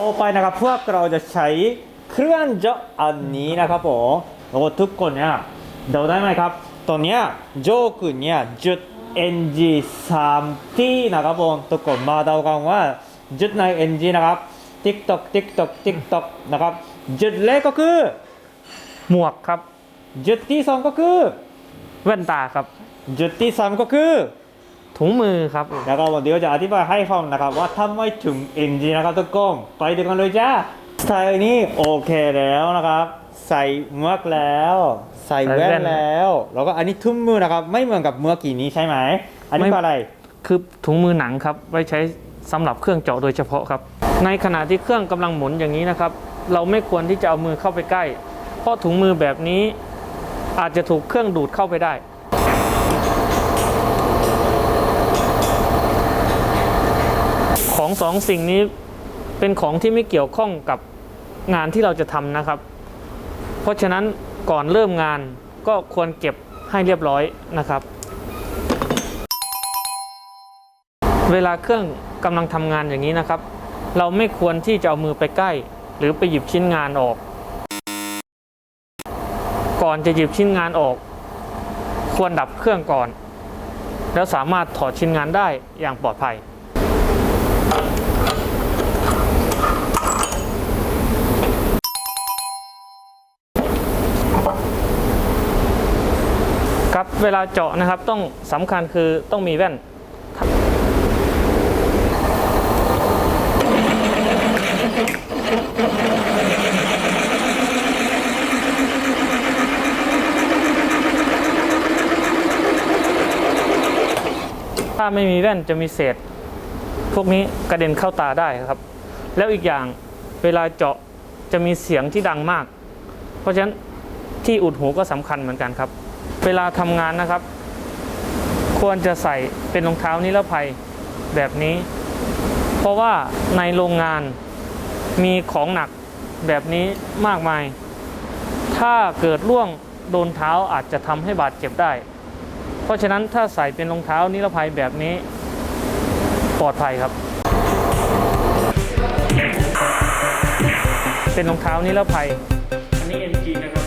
ต่อไปนะครับพวกเราจะใช้เครื่องเจาะอันนี้นะครับผมแล้วก็ทุกคนเนี่ยเดาได้ไหมครับตัวเนี้ยโจกุเนี่ยจุด NG 3ที่นะครับผมทุกคนมาเดากันว่าจุดใน NG นะครับ TikTok TikTok TikTok นะครับจุดแรกก็คือ หมวกครับ จุดที่สองก็คือแว่นตาครับ จุดที่สามก็คือ ถุงมือครับนะครับเดี๋ยวจะอธิบายให้ฟังนะครับว่าทำไมถึง NG นะครับทุกคนไปดูกันเลยจ้าสไตล์นี้โอเคแล้วนะครับ ใส่หมวกแล้ว ใส่แว่ใส่แว่นนแล้ว แล้วก็อันนี้ทุ่มมือนะครับ ไม่เหมือนกับเมื่อกี้นี้ใช่ไหม อันนี้ไม่คืออะไร คือถุงมือหนังครับ ไว้ใช้สำหรับเครื่องเจาะโดยเฉพาะครับ ในขณะที่เครื่องกำลังหมุนอย่างนี้นะครับ เราไม่ควรที่จะเอามือเข้าไปใกล้ เพราะถุงมือแบบนี้อาจจะถูกเครื่องดูดเข้าไปได้ ของสองสิ่งนี้เป็นของที่ไม่เกี่ยวข้องกับงานที่เราจะทำนะครับ เพราะฉะนั้นก่อนเริ่มงานก็ควรเก็บให้เรียบร้อยนะครับ เวลาเครื่องกำลังทำงานอย่างนี้นะครับ เราไม่ควรที่จะเอามือไปใกล้ หรือไปหยิบชิ้นงานออก ก่อนจะหยิบชิ้นงานออก ควรดับเครื่องก่อน แล้วสามารถถอดชิ้นงานได้อย่างปลอดภัย ครับเวลาเจาะนะครับต้องสำคัญคือต้องมีแว่นถ้าไม่มีแว่นจะมีเศษ พวกนี้กระเด็นเข้าตาได้ครับ แล้วอีกอย่างเวลาเจาะจะมีเสียงที่ดังมาก เพราะฉะนั้นที่อุดหูก็สำคัญเหมือนกันครับ เวลาทำงานนะครับ ควรจะใส่เป็นรองเท้านิรภัยแบบนี้ เพราะว่าในโรงงานมีของหนักแบบนี้มากมาย ถ้าเกิดล่วงโดนเท้าอาจจะทำให้บาดเจ็บได้ เพราะฉะนั้นถ้าใส่เป็นรองเท้านิรภัยแบบนี้ ปลอดภัยครับ เป็นรองเท้านิรภัย อันนี้ NG นะครับ